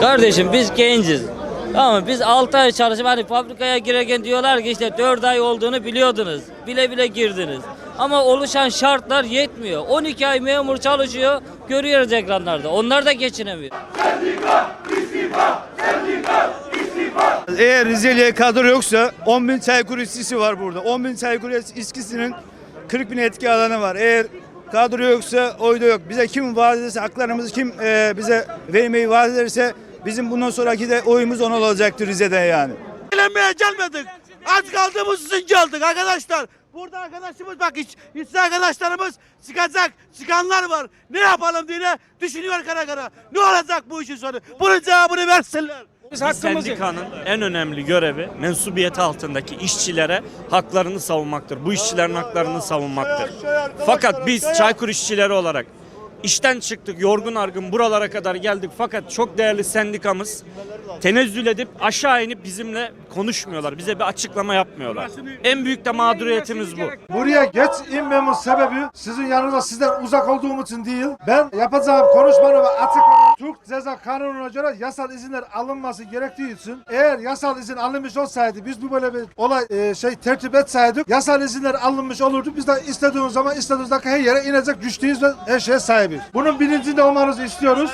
Kardeşim biz genciz. Ama biz 6 ay çalışıp hani fabrikaya girerken diyorlar ki işte 4 ay olduğunu biliyordunuz. Bile bile girdiniz. Ama oluşan şartlar yetmiyor. 12 ay memur çalışıyor. Görüyoruz ekranlarda. Onlar da geçinemiyor. Eğer Rizeli'ye kadro yoksa 10 bin Çaykur işçisi var burada. 10 bin Çaykur işçisinin 40 bin etki alanı var. Eğer kadro yoksa oy da yok. Bize kim vaat ederse haklarımızı kim e, bize vermeyi vaat ederse bizim bundan sonraki de oyumuz ona olacaktır Rize'den yani. Eğlenmeye gelmedik. Aç kaldığımız için geldik arkadaşlar. Burada arkadaşımız bak iş, işçi arkadaşlarımız çıkacak. Çıkanlar var. Ne yapalım diye düşünüyor kara kara. Ne olacak bu işin sonu? Bunun cevabını versinler. Bir sendikanın en önemli görevi mensubiyeti altındaki işçilere haklarını savunmaktır. Bu işçilerin haklarını savunmaktır. Fakat biz Çaykur işçileri olarak işten çıktık, yorgun argın buralara kadar geldik. Fakat çok değerli sendikamız tenezzül edip aşağı inip bizimle konuşmuyorlar. Bize bir açıklama yapmıyorlar. En büyük de mağduriyetimiz bu. Buraya geç inmemin sebebi sizin yanınızda sizden uzak olduğum için değil. Ben yapacağım konuşmanı ve açık Türk Ceza Kanunu'na göre yasal izinler alınması gerektiği için eğer yasal izin alınmış olsaydı biz bu böyle bir olay e, şey tertip etseydik yasal izinler alınmış olurdu. Biz de istediğimiz zaman istediğimiz dakika her yere inecek güçlüyüz ve her şeye sahibiz. Bunun bilincinde olmanızı istiyoruz.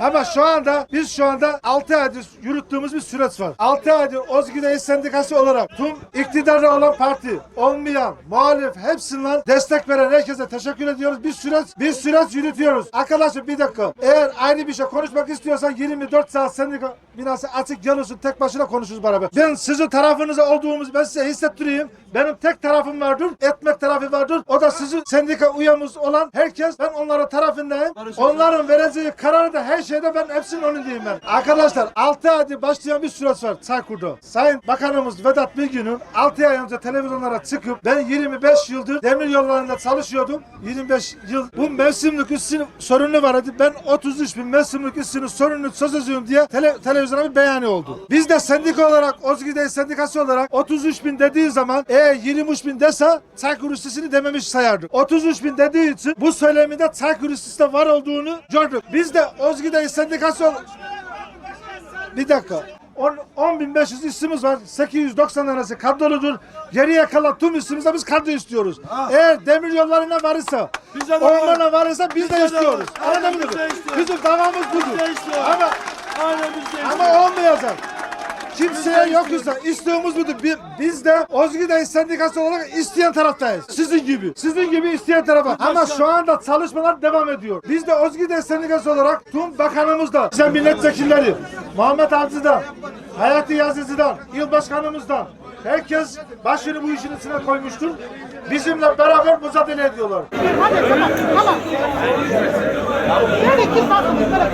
Ama şu anda biz şu anda 6 aydır yürüttüğümüz bir süreç var. 6 aydır Ozgüneyi Sendikası olarak tüm iktidarda olan parti, olmayan, muhalif hepsinden destek veren herkese teşekkür ediyoruz. Bir süreç, bir süreç yürütüyoruz. Arkadaşlar bir dakika. Eğer ayrı bir şey konuşmak istiyorsan 24 saat sendika binası açık gelirsin tek başına konuşuruz beraber. Ben sizin tarafınıza olduğumuzu ben size hissettireyim. Benim tek tarafım vardır, etmek tarafı vardır. O da sizin sendika üyemiz olan herkes. Ben onların tarafındayım. Onların vereceği kararı da her şeyde ben hepsinin önündeyim ben. Arkadaşlar 6 aydır başlayan bir süreç var Çaykur'da. Sayın Bakanımız Vedat Bilgin'in 6 ay önce televizyonlara çıkıp ben 25 yıldır demir yollarında çalışıyordum. 25 yıl bu mevsimlik işçinin sorunu var idi. Ben 33 bin mevsimlik işçinin sorununu çözeceğim diye tele, televizyona bir beyanı oldu. Biz de sendika olarak Ozgide Sendikası olarak 33 bin dediği zaman eğer 23 bin dese Çaykur işçisini dememiş sayardık. 33 bin dediği için bu söyleminde Çaykur işçisi de var olduğunu gördük. Biz de Ozgide Sendikası olarak bir dakika. 10 10.500 işimiz var. 890 arası kadroludur. Geriye kalan tüm işimizde biz kadro istiyoruz. Eğer demir yollarına varırsa, de ormana varırsa biz de Bize de istiyoruz. Anladın mı? biz de istiyoruz. Bizim davamız budur. Biz de. Ama biz de ama olmayacak. Kimseye yok ise istiyorumuz budur. Bi- Biz de Ozgüday Sendikası olarak isteyen taraftayız. Sizin gibi. Sizin gibi isteyen tarafa. Ama şu anda çalışmalar devam ediyor. Biz de Ozgüday Sendikası olarak tüm bakanımız da, bize milletvekilleri, Muhammed Avcı'dan, Hayati Yazıcı'dan, il başkanımızdan, herkes başını bu işin içine koymuştur. Bizimle beraber mücadele ediyorlar. Hadi tamam tamam. Böyle kim bakın böyle.